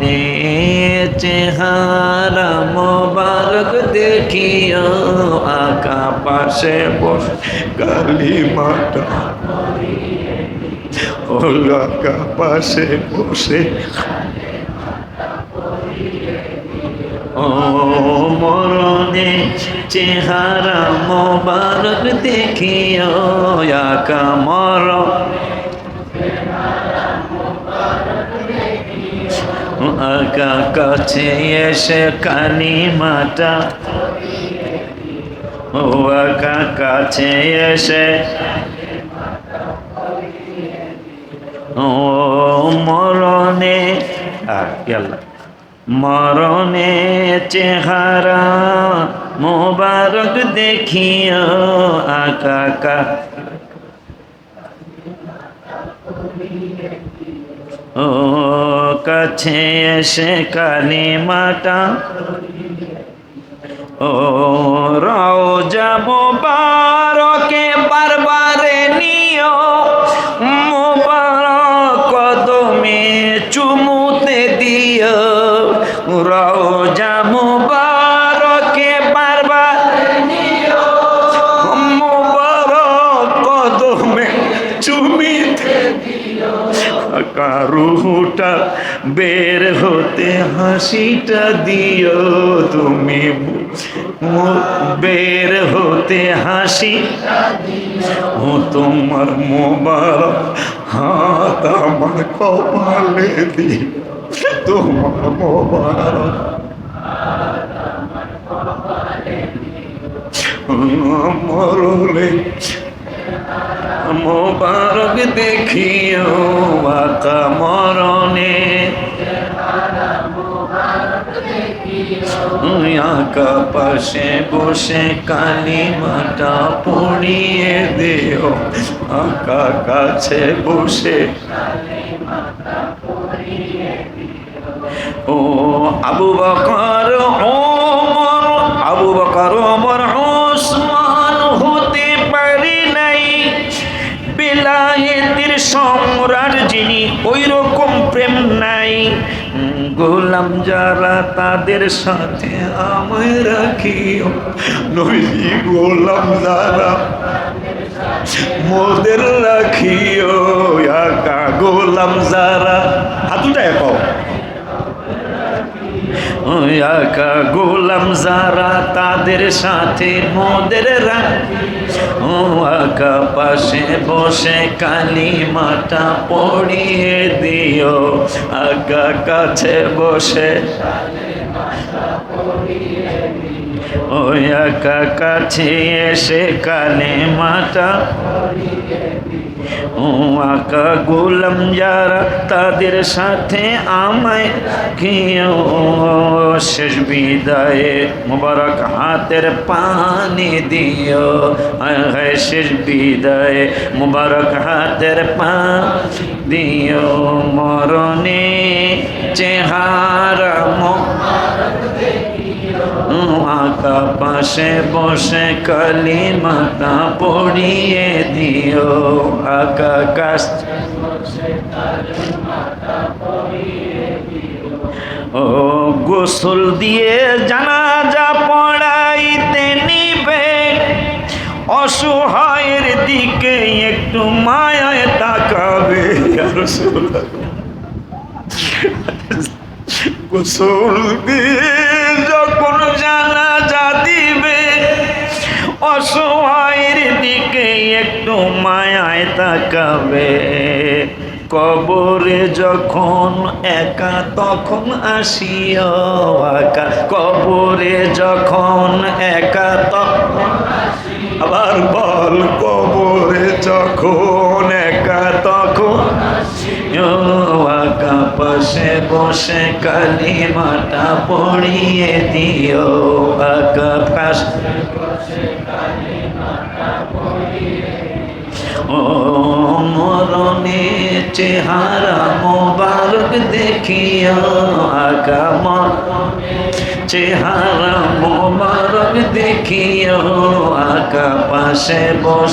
মরণে চেহারা মোবারক দেখিও, আকা পাশে বস কালী মাতা। আকা পাশে বসে। ও মরণে চেহারা মোবারক দেখিও, আকা মর আকা কাছে এসে কানি মাটা ও আকা কাছে এসে। ও মরণে আর মরণে চেহারা মোবারক দেখিও আকাকা ও কাছে এসে কালি মাটা ও যাব বারকে বারবারে নিও। মোবারক কদমে চুমুতে দিও। রাও মোবারকে কারুটা বের হতে হাসিটা দিও তুমি। বের হতে হাসি ও তোমার মোবারক হাত আমার কপালে দি তোমার মোবারক মরলে মোবারক দেখিও আকা মরণে। আকা পাশে বসে কালী মাটা পড়িয়ে দেও। আকা কাছে বসে ও আবু বকর ওমর, আবু বকর সম্রাট যিনি ওই রকম প্রেম নাই। গোলাম যারা তাদের সাথে আমায় রাখিও। নইজি গোলাম যারা মোদের রাখিও। একা গোলাম যারা হাতুটা কও। একা গোলাম যারা তাদের সাথে মোদের ও আকা পাশে বসে কালী মাটা পড়িয়ে দিও। আকা কাছে বসে ও একা কাছে এসে কালী মাটা ও আকা গোলাম যারা তাদের সাথে আমায় শেষ বিদায়ে মুবারক হাতের পানি দিও। হায় শেষ বিদায়ে মুবারক হাতের পা দিও। মরণে চেহারা আকা পাশে বসে কালী মাতা পড়িয়ে দিও, আকা কাশ ও গোসল দিয়ে জানাজা পড়াইতে নিবে। অসহায়ের দিকে একটু মায়ায় তাকাবে। গোসল দিয়ে অসহায়ের দিকে একটু মায়ায় তাকাবে। কবরে যখন একা, তখন আসিও একা। কবরে যখন একা, তখন আবার বল, কবরে যখন বসে কালী মাটা পড়িয়ে দিও আকা পাশ ও মরণে চেহারা মোবারক দেখিও আকা চেহারা মোবারক দেখিও আকা পাশে বস